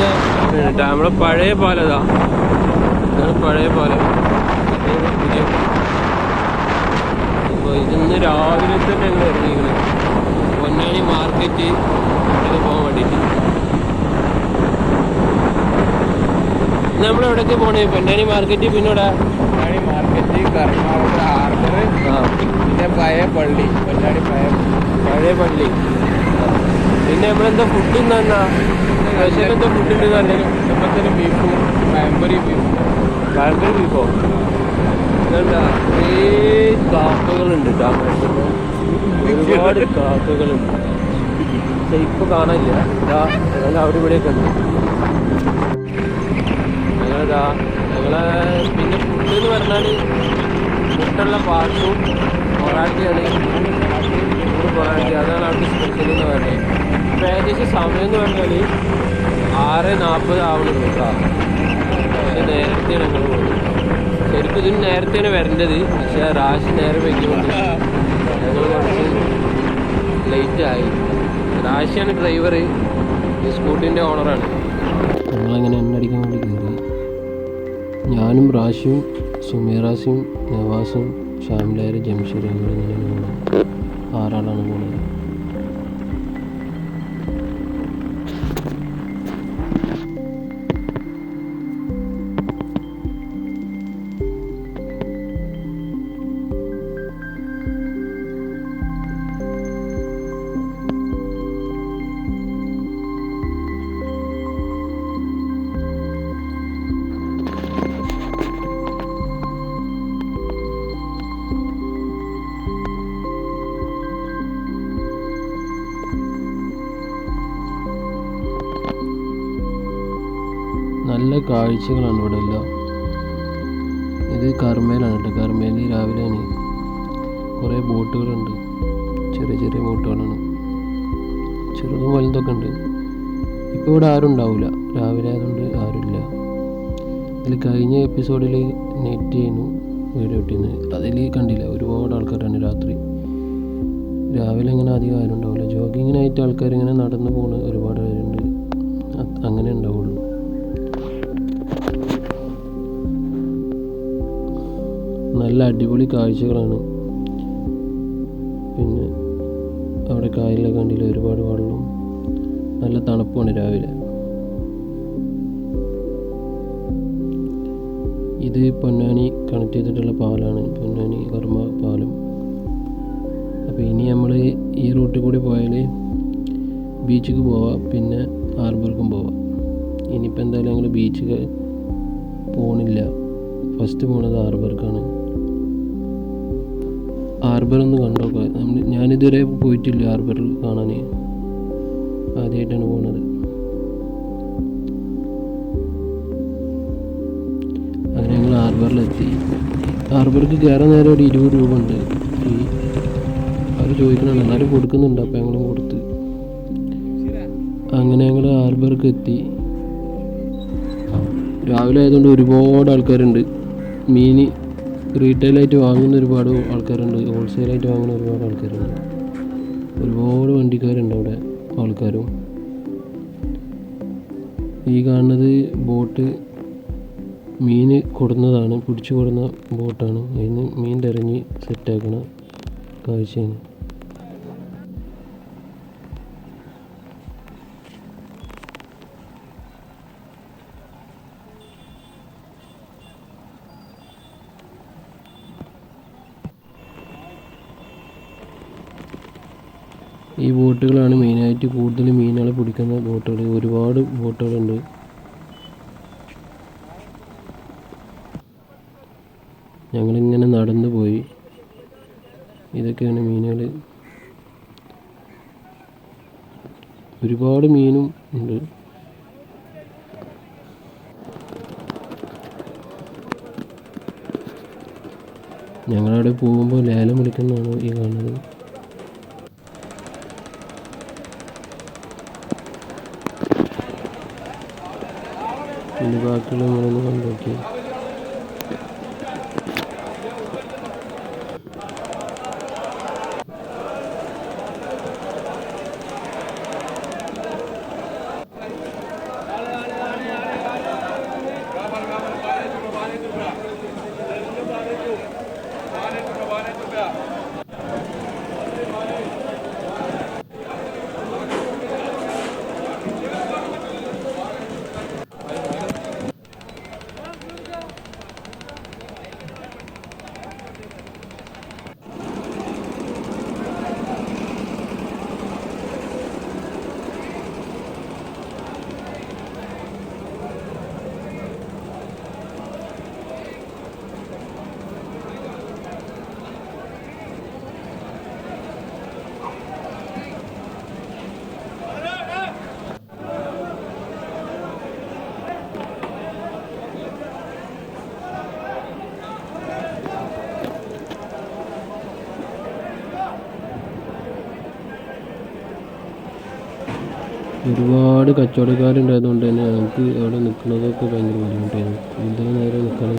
കേട്ടോ നമ്മുടെ പഴയ പാലതാ ഇതാണ് പഴയ പാലം. പുതിയ അപ്പോൾ ഇതിന്ന് രാവിലെ തന്നെ ഞങ്ങൾ ഇറങ്ങിയിരിക്കുന്നത് പൊന്നാനി മാർക്കറ്റ് പോകാൻ വേണ്ടിയിട്ട്. ഇന്ന് നമ്മൾ എവിടേക്ക് പോണേ? പൊന്നാനി മാർക്കറ്റ് പിന്നെ ഇവിടെ പൊന്നാനി മാർക്കറ്റ് കർണാടക ഹാർബർ പിന്നെ പഴയ പള്ളി പൊന്നാനി പഴയ പഴയ പള്ളി. പിന്നെ നമ്മളെന്താ ഫുഡ് എന്നാ സ്പെഷ്യൽ എന്താ ഫുഡ് ഉണ്ട് പറഞ്ഞാൽ കുടുംബത്തിന് ബീഫും പഴംപൊരി ബീഫും ഭയങ്കര ബീഫോ ഇതെന്താ? കുറേ കാക്കകളുണ്ട് ഒരുപാട് കാക്കകളുണ്ട്. പക്ഷെ ഇപ്പൊ കാണാനില്ല. ഇതാ ഞങ്ങൾ അവിടെ ഇവിടെയൊക്കെ ഉണ്ട്. ഞങ്ങളിതാ ഞങ്ങളെ പിന്നെ ഫുഡ് എന്ന് പറഞ്ഞാൽ മുട്ടുള്ള പാട്ടും പൊറാട്ടയാണ് പൊറാട്ടി അതാണ് അവിടെ സ്പെഷ്യൽ എന്ന് പറയുന്നത് ഇപ്പം ഏകദേശം സമയം എന്ന് പറഞ്ഞാൽ ആറ് നാൽപ്പത് ആവണം കേട്ടോ. നേരത്തെ ഞങ്ങൾ ശരിക്കും ഇതിന് നേരത്തെയാണ് വരേണ്ടത്. പക്ഷേ റാശി നേരെ വയ്ക്കുന്നുണ്ട് ഞങ്ങൾ കുറച്ച് ലേറ്റായി റാശിയാണ് ഡ്രൈവർ ഈ സ്കൂട്ടിന്റെ ഓണറാണ് ഞങ്ങളങ്ങനെ എണ്ണടിക്കാൻ വേണ്ടി കയറി. ഞാനും റാഷിയും സുമേറാസിയും നവാസും ഷാമിലാര് ജംഷീർ പോകുന്നത് ആറാളാണ് പോകുന്നത് നല്ല കാഴ്ചകളാണ് ഇവിടെ എല്ലാം ഇത് കർമ്മയിലാണ് കേട്ടോ. കർമ്മയിൽ രാവിലെയാണ്. കുറേ ബോട്ടുകളുണ്ട്. ചെറിയ ചെറിയ ബോട്ടുകളാണ്. ചെറുതും വലുതൊക്കെ ഉണ്ട്. ഇപ്പോൾ ഇവിടെ ആരും ഉണ്ടാവില്ല. രാവിലെ ആയതുകൊണ്ട് ആരുമില്ല ഇതിൽ കഴിഞ്ഞ എപ്പിസോഡിൽ നെറ്റ് ചെയ്യുന്നു. വീഡിയോ കിട്ടിയെന്ന് അതിൽ കണ്ടില്ല. ഒരുപാട് ആൾക്കാരാണ് രാത്രി. രാവിലെ ഇങ്ങനെ അധികം ആരും ഉണ്ടാവില്ല. ജോഗിങ്ങിനായിട്ട് ആൾക്കാർ ഇങ്ങനെ നടന്നു പോകുന്ന ഒരുപാട് പേരുണ്ട്. അങ്ങനെ ഉണ്ടാവുള്ളൂ. നല്ല അടിപൊളി കാഴ്ചകളാണ്. പിന്നെ അവിടെ കായലിലെ കണ്ടില്ല ഒരുപാട് വെള്ളം. നല്ല തണുപ്പാണ് രാവിലെ. ഇത് പൊന്നാനി കണക്ട് ചെയ്തിട്ടുള്ള പാലാണ്. പൊന്നാനി കർമ്മ പാലം. അപ്പോൾ ഇനി നമ്മൾ ഈ റൂട്ടിൽ കൂടി പോയാൽ ബീച്ചിക്ക് പോവാം പിന്നെ ഹാർബർക്കും പോവാം. ഇനിയിപ്പോൾ എന്തായാലും ഞങ്ങൾ ബീച്ചിൽ പോണില്ല. ഫസ്റ്റ് പോണത് ഹാർബർക്കാണ് ഹാർബർ ഒന്ന് കണ്ടോ? ഞാനിതുവരെ പോയിട്ടില്ല ഹാർബറിൽ കാണാൻ ആദ്യമായിട്ടാണ് പോകുന്നത് അങ്ങനെ ഞങ്ങൾ ഹാർബറിലെത്തി ഹാർബർക്ക് കയറാൻ നേരം ഒരു ഇരുപത് രൂപ ഉണ്ട്. ഈ അവർ ചോദിക്കണം എന്നാലും കൊടുക്കുന്നുണ്ട്. അപ്പം ഞങ്ങളും കൊടുത്ത്. അങ്ങനെ ഞങ്ങൾ ഹാർബർക്ക് എത്തി. രാവിലെ ആയതുകൊണ്ട് ഒരുപാട് ആൾക്കാരുണ്ട്. മീൻ റീറ്റെയിലായിട്ട് വാങ്ങുന്ന ഒരുപാട് ആൾക്കാരുണ്ട്. ഹോൾസെയിലായിട്ട് വാങ്ങുന്ന ഒരുപാട് ആൾക്കാരുണ്ട്. ഒരുപാട് വണ്ടിക്കാരുണ്ട് അവിടെ ആൾക്കാരും. ഈ കാണുന്നത് ബോട്ട് മീൻ കൊടുന്നതാണ് പിടിച്ചു കൊടുന്ന ബോട്ടാണ് അതിന് മീൻ തെരഞ്ഞ് സെറ്റാക്കണ കാഴ്ചയാണ്. ഈ ബോട്ടുകളാണ് മെയിനായിട്ട് കൂടുതൽ മീനുകളെ പിടിക്കുന്ന ബോട്ടുകൾ. ഒരുപാട് ബോട്ടുകളുണ്ട്. ഞങ്ങളിങ്ങനെ നടന്നു പോയി. ഇതൊക്കെയാണ് മീനുകൾ ഒരുപാട് മീനും ഉണ്ട്. ഞങ്ങളവിടെ പോകുമ്പോൾ ലേലം വിളിക്കുന്നതാണ് ഈ കാണുന്നത്. പിന്നെ ബാക്കിയുള്ള കണ്ടോക്കി. ഒരുപാട് കച്ചവടക്കാരുണ്ടായതുകൊണ്ട് തന്നെ നമുക്ക് അവിടെ നിൽക്കുന്നതൊക്കെ ഭയങ്കര ബുദ്ധിമുട്ടായിരുന്നു. കൂടുതൽ നേരം നിൽക്കണം.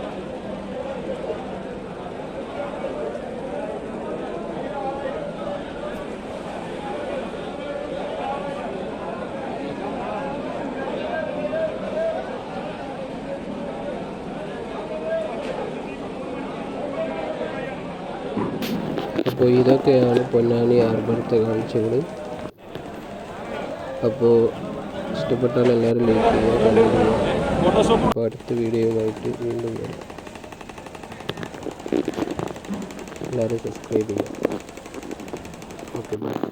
അപ്പോൾ ഇതൊക്കെയാണ് പൊന്നാനി ഹാർബറത്തെ കാഴ്ചകൾ അപ്പോൾ ഇഷ്ടപ്പെട്ടാൽ എല്ലാവരും ലൈക്ക് ചെയ്യുക അപ്പോൾ അടുത്ത വീഡിയോയുമായിട്ട് വീണ്ടും വരാം. എല്ലാവരും സബ്സ്ക്രൈബ് ചെയ്യുക. Okay bye